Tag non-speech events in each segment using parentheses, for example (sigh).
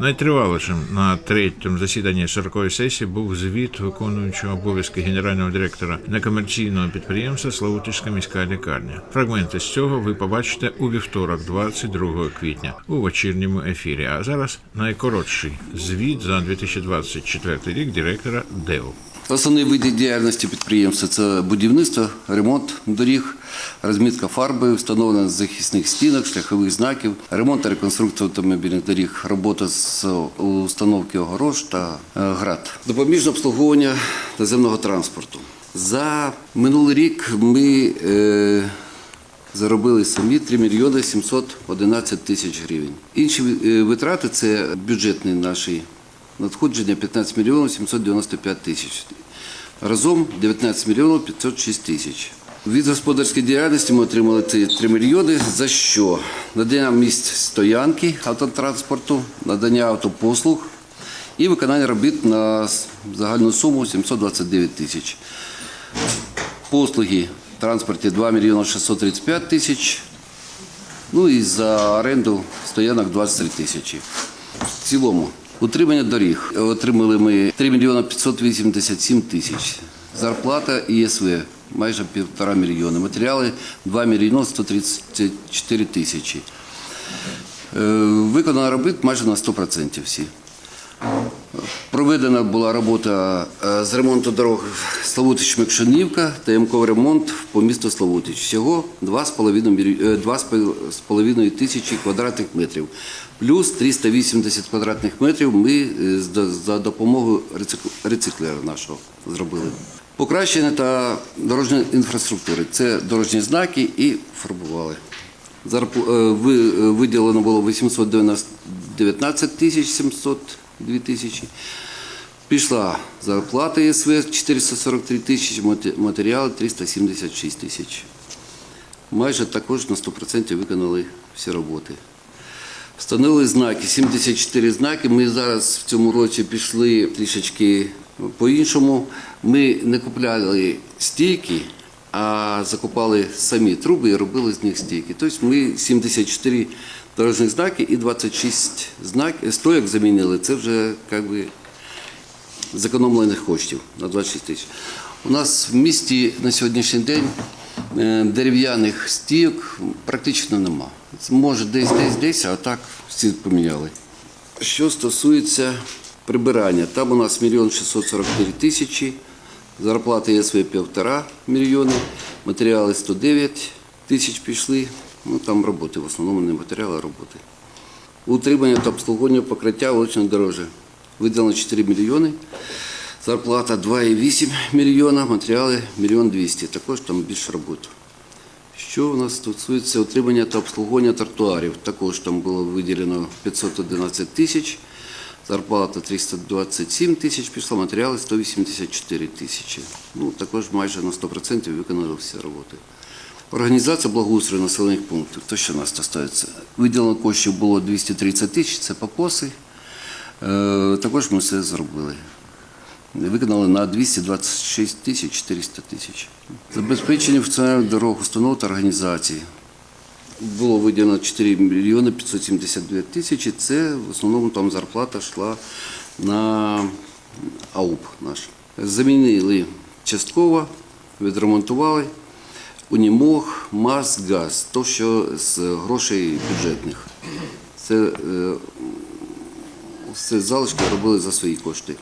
Найтривалішим на третьому засіданні 40-ї сесії був звіт виконуючого обов'язки генерального директора некомерційного підприємства Славутичська міська лікарня. Фрагменти з цього ви побачите у вівторок, 22 квітня, у вечірньому ефірі. А зараз найкоротший звіт за 2024 рік директора ДЕУ. Основні види діяльності підприємства це будівництво, ремонт доріг, розмітка фарби, встановлення захисних стінок, шляхових знаків, ремонт та реконструкція автомобільних доріг, робота з установки огорож та е, град. Допоміжне обслуговування наземного транспорту. За минулий рік ми е, заробили самі 3 мільйони 711 тисяч гривень. Інші е, витрати це бюджетні наші надходження 15 мільйонів 795 тисяч. Разом 19 мільйонів 506 тисяч. Від господарської діяльності ми отримали ці 3 мільйони. За що? Надання місць стоянки автотранспорту, надання автопослуг і виконання робіт на загальну суму 729 тисяч. Послуги в транспорті 2 мільйони 635 тисяч. Ну і за оренду стоянок 23 тисячі. В цілому утримання доріг отримали ми 3 мільйони 587 тисяч. Зарплата ІСВ майже півтора мільйони. Матеріали 2 мільйони 134 тисячі. Е, Виконано робіт майже на 100% всі. Проведена була робота е, з ремонту дорог Славутич Микшанівка та ямковий ремонт по місту Славутич. Всього 2,5 мілі- е, 2,5 тисячі квадратних метрів. Плюс 380 квадратних метрів ми е, за допомогою рециклера нашого зробили. Покращення та дорожньої інфраструктури. Це дорожні знаки і фарбували. Виділено було 819 тисяч 702 тисячі. Пішла зарплата ЄСВ 443 тисячі, мате- матеріали 376 тисяч. Майже також на 100% виконали всі роботи. Встановили знаки, 74 знаки. Ми зараз в цьому році пішли трішечки по-іншому. Ми не купляли стійки, а закупали самі труби і робили з них стійки. Тобто ми 74 дорожніх знаки і 26 знак, стояк замінили. Це вже би, зекономлених коштів на 26 тисяч. У нас в місті на сьогоднішній день е, дерев'яних стійок практично нема. Може, десь, десь, десь, а так всі поміняли. Що стосується прибирання, там у нас мільйон 644 тисячі, зарплата ЄСВ півтора мільйони, матеріали 109 тисяч пішли. Ну там роботи, в основному не матеріали, а роботи. Утримання та обслуговування покриття вуличної дорожі. Виділено 4 мільйони. Зарплата 2,8 мільйона, матеріали 1 мільйон 200. Також там більше роботи. Що у нас стосується утримання та обслуговування тротуарів? Також там було виділено 511 тисяч, зарплата 327 тисяч пішла, матеріали 184 тисячі. Ну, також майже на 100% виконали всі роботи. Організація благоустрою населених пунктів. То, що нас стосується. Виділено коштів було 230 тисяч, це попоси. Е, Також ми все зробили. Виконали на 226 тисяч 400 тисяч. Забезпечення функціональних дорог, установ та організацій. Було виділено 4 мільйони 572 тисячі. Це в основному там зарплата йшла на АУП наш. Замінили частково, відремонтували унімог, МАЗ, ГАЗ, то, що з грошей бюджетних. Це е, все залишки робили за свої кошти.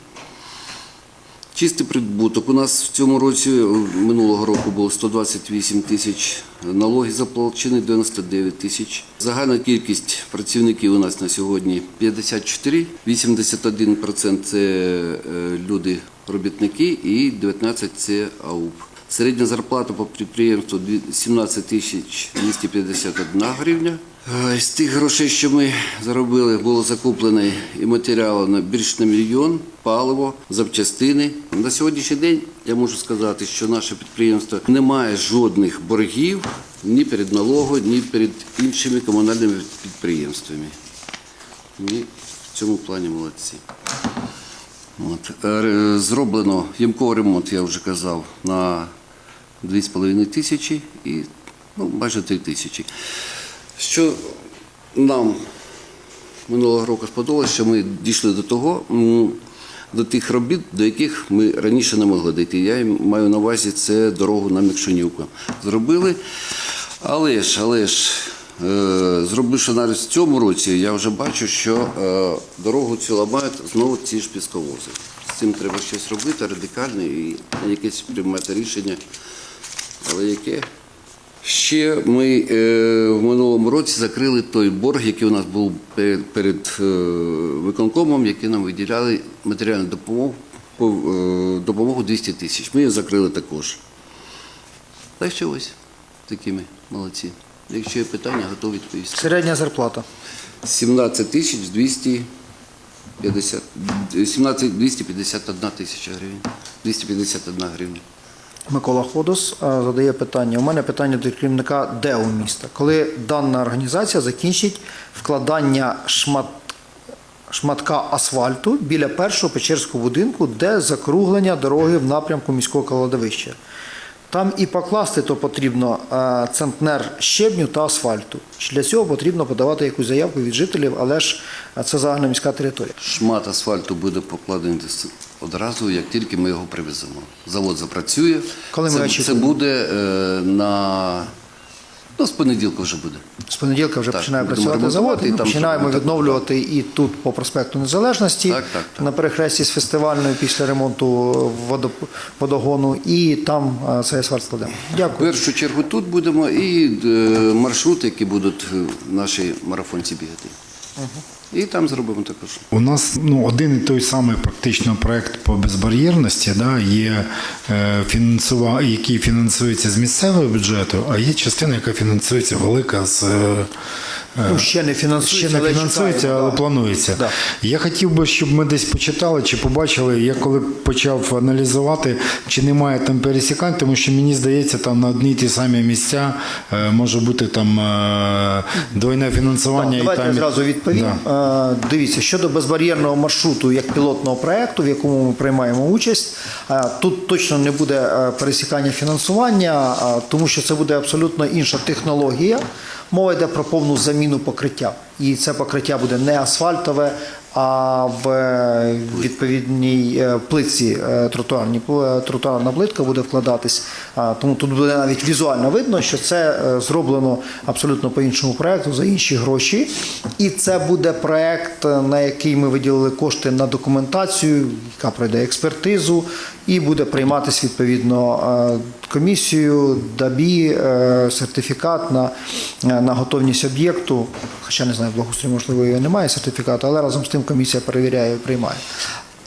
Чистий прибуток. У нас в цьому році, минулого року було 128 тисяч, налоги заплачені 99 тисяч. Загальна кількість працівників у нас на сьогодні 54, 81% це е, люди робітники і 19 це АУП. Середня зарплата по підприємству 17 тисяч 251 гривня. Е, З тих грошей, що ми заробили, було закуплено і матеріалу на більш на мільйон, паливо, запчастини. На сьогоднішній день я можу сказати, що наше підприємство не має жодних боргів ні перед налогом, ні перед іншими комунальними підприємствами. Ми в цьому плані молодці. От. Е, Зроблено ямковий ремонт, я вже казав, на 2,5 тисячі і ну, майже 3 тисячі. Що нам минулого року сподобалось, що ми дійшли до того, до тих робіт, до яких ми раніше не могли дійти. Я маю на увазі це дорогу на Мікшунівку. Зробили, але ж, але ж, е, зробивши навіть в цьому році, я вже бачу, що е, дорогу цю ламають знову ці ж пісковози. З цим треба щось робити радикальне і якесь приймати рішення. Але яке? Ще ми е, в минулому році закрили той борг, який у нас був перед, е, виконкомом, який нам виділяли матеріальну допомогу, по, е, допомогу 200 тисяч. Ми її закрили також. Так що ось такими молодці. Якщо є питання, готові відповісти. Середня зарплата. 17 тисяч 250, 17 251 тисяча гривень. 251 гривня. Микола Ходос е, задає питання. У мене питання до керівника ДЕО міста. Коли дана організація закінчить вкладання шмат, шматка асфальту біля першого печерського будинку, де закруглення дороги в напрямку міського кладовища. Там і покласти то потрібно е, центнер щебню та асфальту. Для цього потрібно подавати якусь заявку від жителів, але ж е, це загальна міська територія. Шмат асфальту буде покладений одразу, як тільки ми його привеземо. Завод запрацює. Коли ми це, це буде е, на ну, з понеділка вже буде. З понеділка вже Так, починає працювати завод, і і ми там починаємо буде, відновлювати і тут по проспекту Незалежності, Так, так, так. на перехресті з фестивальною після ремонту водо, водогону, і там це цей асфальт складемо. В першу чергу тут будемо і е, маршрути, які будуть е, наші марафонці бігати. І там зробимо також. У нас ну, один і той самий практично проект по безбар'єрності, да, є е, фінансува, який фінансується з місцевого бюджету, а є частина, яка фінансується велика з. е, Ну, ще не фінансується, Ще не але фінансується, чекаємо, але да. планується. Да. Я хотів би, щоб ми десь почитали чи побачили, я коли почав аналізувати, чи немає там пересікань, тому що мені здається, там на одні ті самі місця е, може бути там е, двойне фінансування. Так, і давайте там... я зразу відповім. Да. Е, Дивіться, щодо безбар'єрного маршруту як пілотного проекту, в якому ми приймаємо участь, е, тут точно не буде е, пересікання фінансування, е, тому що це буде абсолютно інша технологія. Мова йде про повну заміну покриття. І це покриття буде не асфальтове, а в е, відповідній е, плитці е, тротуарні тротуарна плитка буде вкладатись. Тому тут буде навіть візуально видно, що це зроблено абсолютно по іншому проекту за інші гроші. І це буде проект, на який ми виділили кошти на документацію, яка пройде експертизу, і буде прийматися відповідно комісією, ДАБІ, сертифікат на, на готовність об'єкту. Хоча не знаю, в благоустрої, можливо, його немає сертифікату, але разом з тим комісія перевіряє і приймає.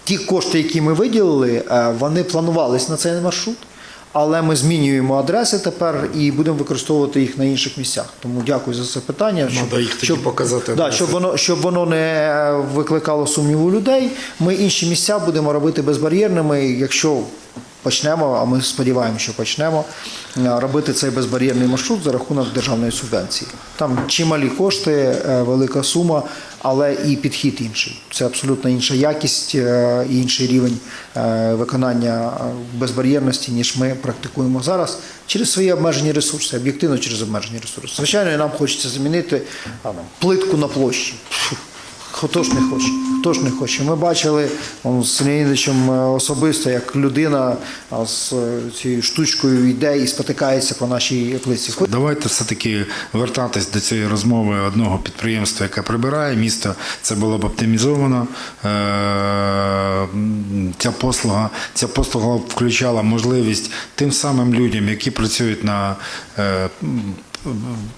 Ті кошти, які ми виділили, е, вони планувались на цей маршрут. Але ми змінюємо адреси тепер і будемо використовувати їх на інших місцях. Тому дякую за це питання. Надо їх тоді показати Да, щоб воно щоб воно не викликало сумніву людей. Ми інші місця будемо робити безбар'єрними, якщо почнемо, а ми сподіваємося, що почнемо е, робити цей безбар'єрний маршрут за рахунок державної субвенції. Там чималі кошти, е, велика сума, але і підхід інший. Це абсолютно інша якість е, і інший рівень е, виконання е, безбар'єрності, ніж ми практикуємо зараз через свої обмежені ресурси, об'єктивно через обмежені ресурси. Звичайно, нам хочеться замінити плитку на площі. Хто ж не хоче? Хто ж не хоче? Ми бачили он, з Леонідовичем е, особисто, як людина з е, цією штучкою йде і спотикається по нашій плиці. Давайте все-таки вертатись до цієї розмови одного підприємства, яке прибирає місто. Це було б оптимізовано. Е, Ця послуга, ця послуга включала можливість тим самим людям, які працюють на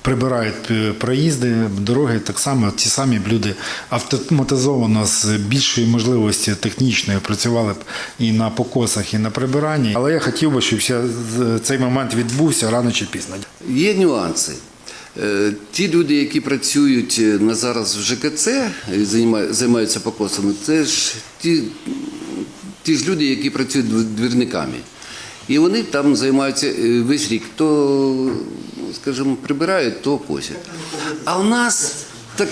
прибирають е, проїзди, дороги, так само ті самі б люди автоматизовано з більшою можливості технічною працювали б і на покосах, і на прибиранні. Але я хотів би, щоб цей момент відбувся рано чи пізно. Є нюанси. Е, Ті люди, які працюють е, на зараз в ЖКЦ, і займаються покосами, це ж ті, ті ж люди, які працюють дв- двірниками. І вони там займаються е, весь рік. То, скажімо, прибирають, то косять. А у нас так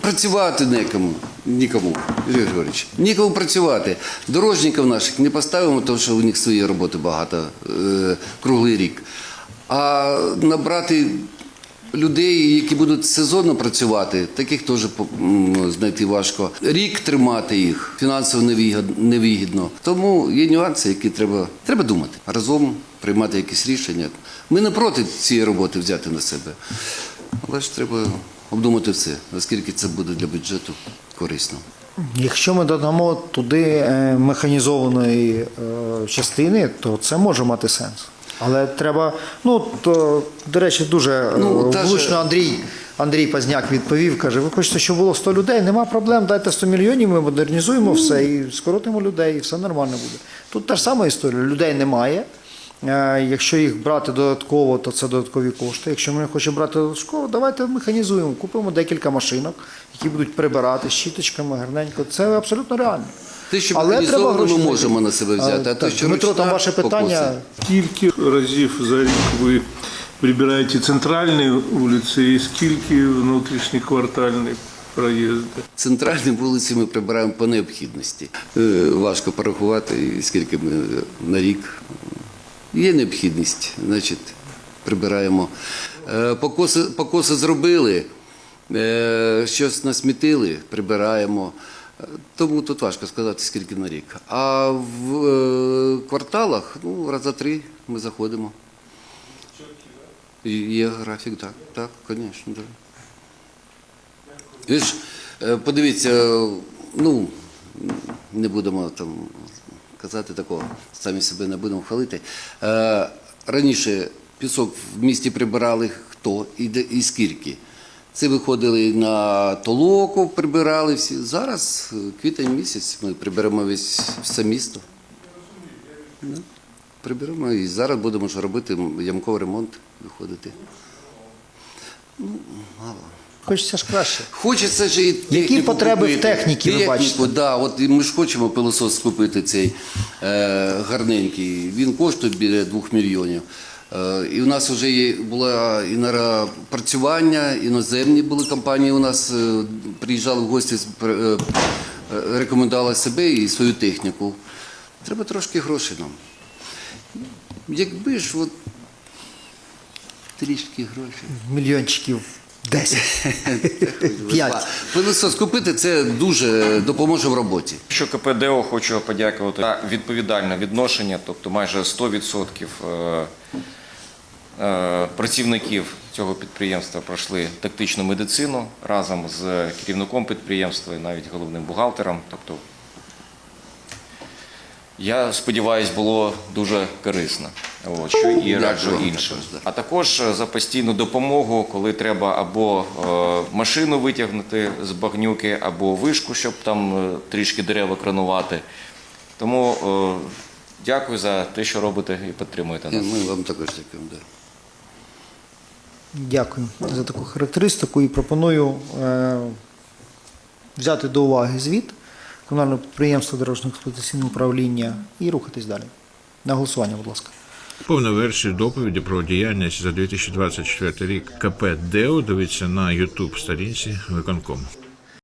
працювати некому. Нікому, Юрій Григорович, нікому працювати. Дорожників наших не поставимо, тому що у них своєї роботи багато е, круглий рік. А набрати людей, які будуть сезонно працювати, таких теж знайти важко. Рік тримати їх фінансово невигід- невигідно. Тому є нюанси, які треба, треба думати разом, приймати якісь рішення. Ми не проти цієї роботи взяти на себе, але ж треба обдумати все, наскільки це буде для бюджету корисно. Якщо ми додамо туди е, механізованої е, частини, то це може мати сенс. Але треба, ну то, до речі, дуже Ну, ну, влучно же- Андрій, Андрій Пазняк відповів, каже: ви хочете, щоб було 100 людей, нема проблем, дайте 100 мільйонів, ми модернізуємо все і скоротимо людей, і все нормально буде. Тут та ж сама історія. Людей немає. Е, Якщо їх брати додатково, то це додаткові кошти. Якщо ми хочемо брати додатково, давайте механізуємо, купимо декілька машинок, які будуть прибирати щіточками, гарненько. Це абсолютно реально. Те, що Але треба гроші ми можемо на себе взяти, а те, так, що Дмитро, там ваше питання. Скільки разів за рік ви прибираєте центральні вулиці і скільки внутрішні квартальні проїзди? Центральні вулиці ми прибираємо по необхідності. Е, Важко порахувати, скільки ми на рік. Є необхідність, значить, прибираємо. Е, Покоси, покоси зробили, е, щось насмітили, прибираємо. Тому тут важко сказати, скільки на рік. А в е, кварталах, ну, раза три ми заходимо. І Є графік, так, так, звісно, так. Ви ж подивіться, ну не будемо там казати такого, самі себе не будемо хвалити. Е, Раніше пісок в місті прибирали хто і, де, і скільки. Це виходили на толоку, прибирали всі. Зараз е, квітень місяць ми приберемо весь все місто. Да. Приберемо і зараз будемо ж робити ямковий ремонт, виходити. Ну, мало. Хочеться ж краще. Хочеться ж і техніку потреби в купити. техніці ви бачите? Да, от і ми ж хочемо пилосос купити цей е, гарненький. Він коштує біля 2 мільйонів. Е, і у нас вже є було інопрацювання, іноземні були компанії. У нас е, приїжджали в гості, з- е, рекомендували себе і свою техніку. Треба трошки грошей нам. Якби ж от трішки грошей. Мільйончиків 10. 5. (laughs) Пилосос купити це дуже допоможе в роботі. Що КП ДЕО хочу подякувати за відповідальне відношення, тобто майже 100% е, е, працівників цього підприємства пройшли тактичну медицину разом з керівником підприємства і навіть головним бухгалтером. Тобто, я сподіваюся, було дуже корисно. От, що і раджу іншим. А також е, за постійну допомогу, коли треба або е, машину витягнути з багнюки, або вишку, щоб там е, трішки дерева кранувати. Тому е, дякую за те, що робите і підтримуєте нас. Ми вам також дякуємо. Дякую за таку характеристику і пропоную е, взяти до уваги звіт комунального підприємства дорожнього експлуатаційного управління і рухатись далі. На голосування, будь ласка. Повну версію доповіді про діяльність за 2024 рік КП ДЕО дивіться на YouTube сторінці виконкому.